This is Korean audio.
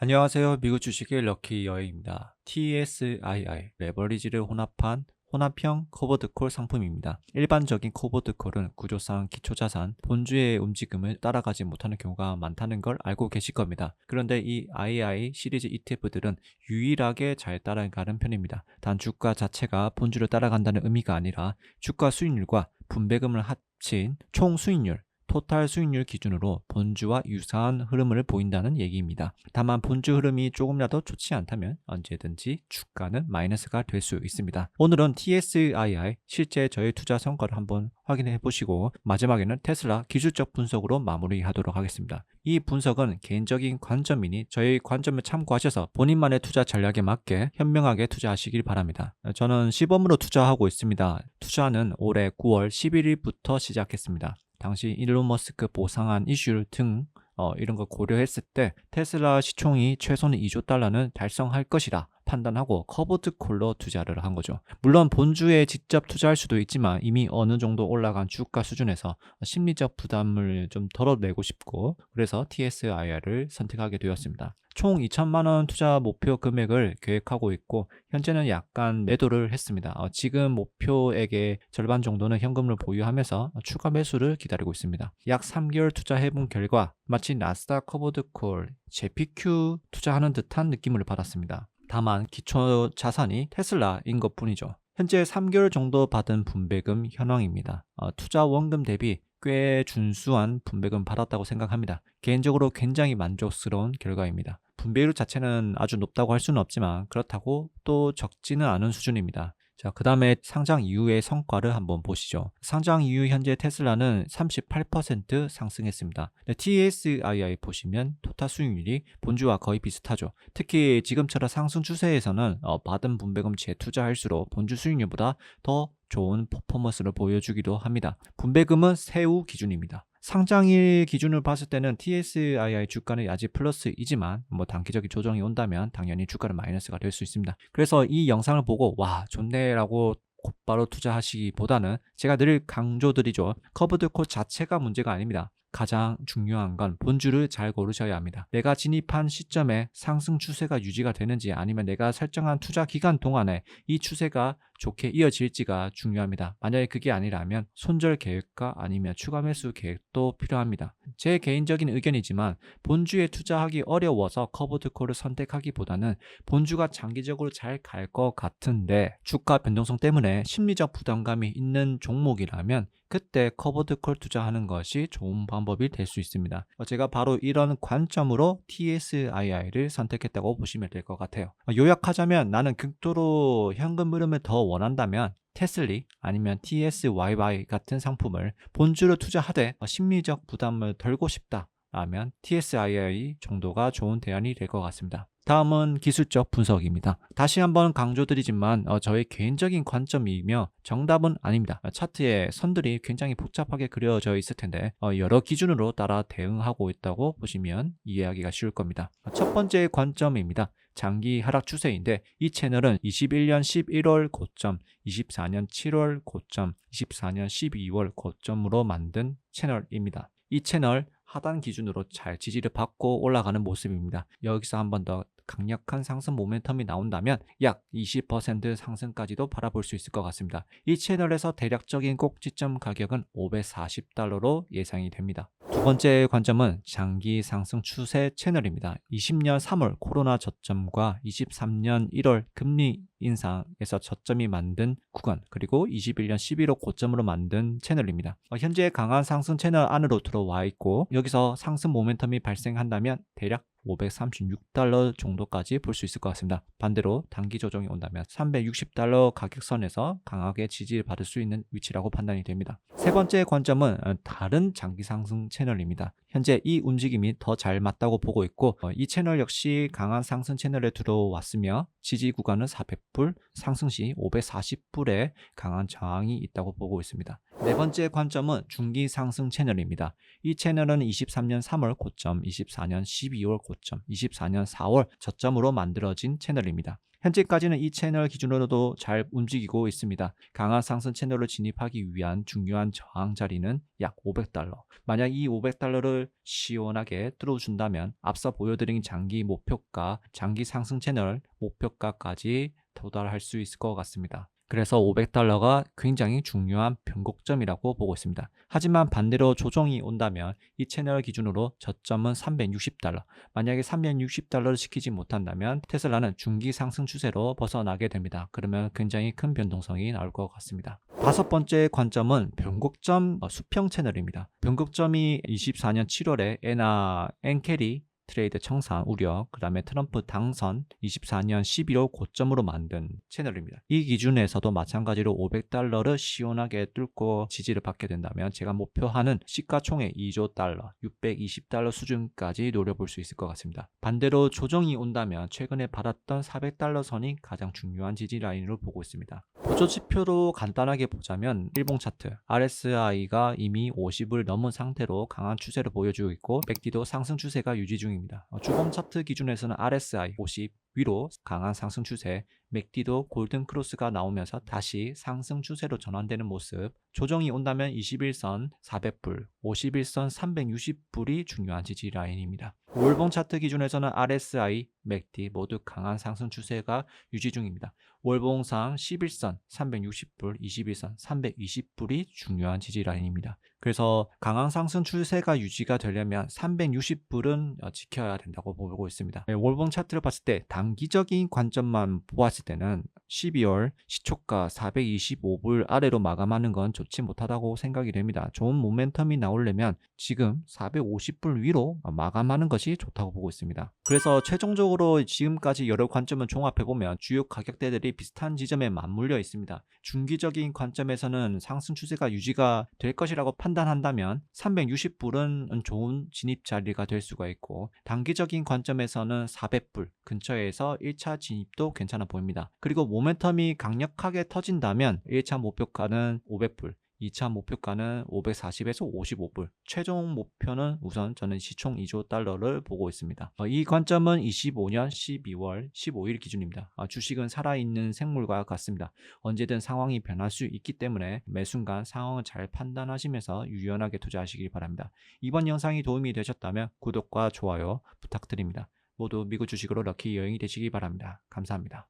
안녕하세요. 미국 주식의 럭키 여행입니다. TSII 레버리지를 혼합한 혼합형 코보드콜 상품입니다. 일반적인 코보드콜은 구조상 기초자산, 본주의 움직임을 따라가지 못하는 경우가 많다는 걸 알고 계실 겁니다. 그런데 이 II 시리즈 ETF들은 유일하게 잘 따라가는 편입니다. 단 주가 자체가 본주를 따라간다는 의미가 아니라 주가 수익률과 분배금을 합친 총 수익률, 토탈 수익률 기준으로 본주와 유사한 흐름을 보인다는 얘기입니다. 다만 본주 흐름이 조금이라도 좋지 않다면 언제든지 주가는 마이너스가 될 수 있습니다. 오늘은 TSII 실제 저의 투자 성과를 한번 확인해 보시고 마지막에는 테슬라 기술적 분석으로 마무리하도록 하겠습니다. 이 분석은 개인적인 관점이니 저희 관점을 참고하셔서 본인만의 투자 전략에 맞게 현명하게 투자하시길 바랍니다. 저는 시범으로 투자하고 있습니다. 투자는 올해 9월 11일부터 시작했습니다. 당시 일론 머스크 보상한 이슈 등 어, 이런 걸 고려했을 때 테슬라 시총이 최소는 2조 달러는 달성할 것이라 판단하고 커버드 콜로 투자를 한 거죠. 물론 본주에 직접 투자할 수도 있지만 이미 어느 정도 올라간 주가 수준에서 심리적 부담을 좀 덜어내고 싶고 그래서 TSIR을 선택하게 되었습니다. 총 2천만 원 투자 목표 금액을 계획하고 있고 현재는 약간 매도를 했습니다. 어, 지금 목표액의 절반 정도는 현금을 보유하면서 추가 매수를 기다리고 있습니다. 약 3개월 투자해본 결과 마치 나스닥 커버드 콜, JPQ 투자하는 듯한 느낌을 받았습니다. 다만 기초 자산이 테슬라인 것 뿐이죠. 현재 3개월 정도 받은 분배금 현황입니다. 어, 투자 원금 대비 꽤 준수한 분배금 받았다고 생각합니다. 개인적으로 굉장히 만족스러운 결과입니다. 분배율 자체는 아주 높다고 할 수는 없지만 그렇다고 또 적지는 않은 수준입니다. 자, 그 다음에 상장 이후의 성과를 한번 보시죠. 상장 이후 현재 테슬라는 38% 상승했습니다. TSII 보시면 토탈 수익률이 본주와 거의 비슷하죠. 특히 지금처럼 상승 추세에서는 어, 받은 분배금 재투자할수록 본주 수익률보다 더 좋은 퍼포먼스를 보여주기도 합니다. 분배금은 세후 기준입니다. 상장일 기준을 봤을 때는 TSII 주가는 아직 플러스이지만 뭐 단기적인 조정이 온다면 당연히 주가는 마이너스가 될 수 있습니다. 그래서 이 영상을 보고 와 좋네라고 곧바로 투자하시기보다는 제가 늘 강조드리죠. 커브드 콜 자체가 문제가 아닙니다. 가장 중요한 건 본주를 잘 고르셔야 합니다. 내가 진입한 시점에 상승 추세가 유지가 되는지 아니면 내가 설정한 투자 기간 동안에 이 추세가 좋게 이어질지가 중요합니다. 만약에 그게 아니라면 손절 계획과 아니면 추가 매수 계획도 필요합니다. 제 개인적인 의견이지만 본주에 투자하기 어려워서 커버드콜을 선택하기보다는 본주가 장기적으로 잘 갈 것 같은데 주가 변동성 때문에 심리적 부담감이 있는 종목이라면 그때 커버드 콜 투자하는 것이 좋은 방법이 될 수 있습니다. 어, 제가 바로 이런 관점으로 TSII를 선택했다고 보시면 될 것 같아요. 어, 요약하자면 나는 극도로 현금 흐름을 더 원한다면 테슬리 아니면 TSYY 같은 상품을 본주로 투자하되 어, 심리적 부담을 덜고 싶다. 라면 TSII 정도가 좋은 대안이 될 것 같습니다. 다음은 기술적 분석입니다. 다시 한번 강조드리지만 어, 저의 개인적인 관점이며 정답은 아닙니다. 차트에 선들이 굉장히 복잡하게 그려져 있을 텐데 어, 여러 기준으로 따라 대응하고 있다고 보시면 이해하기가 쉬울 겁니다. 첫 번째 관점입니다. 장기 하락 추세인데 이 채널은 21년 11월 고점, 24년 7월 고점, 24년 12월 고점으로 만든 채널입니다. 이 채널 하단 기준으로 잘 지지를 받고 올라가는 모습입니다. 여기서 한 번 더 강력한 상승 모멘텀이 나온다면 약 20% 상승까지도 바라볼 수 있을 것 같습니다. 이 채널에서 대략적인 꼭지점 가격은 540달러로 예상이 됩니다. 두 번째 관점은 장기 상승 추세 채널입니다. 20년 3월 코로나 저점과 23년 1월 금리 인상에서 저점이 만든 구간 그리고 21년 11월 고점으로 만든 채널입니다. 어, 현재 강한 상승 채널 안으로 들어와 있고 여기서 상승 모멘텀이 발생한다면 대략 536달러 정도까지 볼 수 있을 것 같습니다. 반대로 단기 조정이 온다면 360달러 가격선에서 강하게 지지를 받을 수 있는 위치라고 판단이 됩니다. 세 번째 관점은 어, 다른 장기 상승 채널입니다. 현재 이 움직임이 더 잘 맞다고 보고 있고 어, 이 채널 역시 강한 상승 채널에 들어왔으며 지지 구간은 400불, 상승 시 540불에 강한 저항이 있다고 보고 있습니다. 네 번째 관점은 중기 상승 채널입니다. 이 채널은 23년 3월 고점, 24년 12월 고점, 24년 4월 저점으로 만들어진 채널입니다. 현재까지는 이 채널 기준으로도 잘 움직이고 있습니다. 강한 상승 채널로 진입하기 위한 중요한 저항 자리는 약 500달러. 만약 이 500달러를 시원하게 뚫어준다면 앞서 보여드린 장기 목표가, 장기 상승 채널 목표가까지 도달할 수 있을 것 같습니다. 그래서 500달러가 굉장히 중요한 변곡점이라고 보고 있습니다. 하지만 반대로 조정이 온다면 이 채널 기준으로 저점은 360달러. 만약에 360달러를 지키지 못한다면 테슬라는 중기 상승 추세로 벗어나게 됩니다. 그러면 굉장히 큰 변동성이 나올 것 같습니다. 다섯 번째 관점은 변곡점 어, 수평 채널입니다. 변곡점이 24년 7월에 에나 엔캐리 트레이드 청산 우려, 그 다음에 트럼프 당선 24년 11월 고점으로 만든 채널입니다. 이 기준에서도 마찬가지로 500달러를 시원하게 뚫고 지지를 받게 된다면 제가 목표하는 시가총액 2조 달러, 620달러 수준까지 노려볼 수 있을 것 같습니다. 반대로 조정이 온다면 최근에 받았던 400달러 선이 가장 중요한 지지 라인으로 보고 있습니다. 보조 지표로 간단하게 보자면 일봉 차트 RSI가 이미 50을 넘은 상태로 강한 추세를 보여주고 있고 맥디도 상승 추세가 유지 중입니다. 어, 주봉 차트 기준에서는 RSI 50 위로 강한 상승 추세, 맥디도 골든 크로스가 나오면서 다시 상승 추세로 전환되는 모습. 조정이 온다면 21선 400불, 51선 360불이 중요한 지지 라인입니다. 월봉 차트 기준에서는 RSI, 맥디 모두 강한 상승 추세가 유지 중입니다. 월봉상 11선 360불, 21선 320불이 중요한 지지 라인입니다. 그래서 강한 상승 추세가 유지가 되려면 360불은 어, 지켜야 된다고 보고 있습니다. 네, 월봉 차트를 봤을 때 단기적인 관점만 보았을 때는 12월 시초가 425불 아래로 마감하는 건 좋지 못하다고 생각이 됩니다. 좋은 모멘텀이 나오려면 지금 450불 위로 마감하는 것이 좋다고 보고 있습니다. 그래서 최종적으로 지금까지 여러 관점을 종합해 보면 주요 가격대들이 비슷한 지점에 맞물려 있습니다. 중기적인 관점에서는 상승 추세가 유지가 될 것이라고 판단한다면 360불은 좋은 진입 자리가 될 수가 있고 단기적인 관점에서는 400불 근처에서 1차 진입도 괜찮아 보입니다. 그리고 모멘텀이 강력하게 터진다면 1차 목표가는 500불 2차 목표가는 540에서 55불. 최종 목표는 우선 저는 시총 2조 달러를 보고 있습니다. 어, 이 관점은 25년 12월 15일 기준입니다. 어, 주식은 살아있는 생물과 같습니다. 언제든 상황이 변할 수 있기 때문에 매 순간 상황을 잘 판단하시면서 유연하게 투자하시길 바랍니다. 이번 영상이 도움이 되셨다면 구독과 좋아요 부탁드립니다. 모두 미국 주식으로 럭키 여행이 되시기 바랍니다. 감사합니다.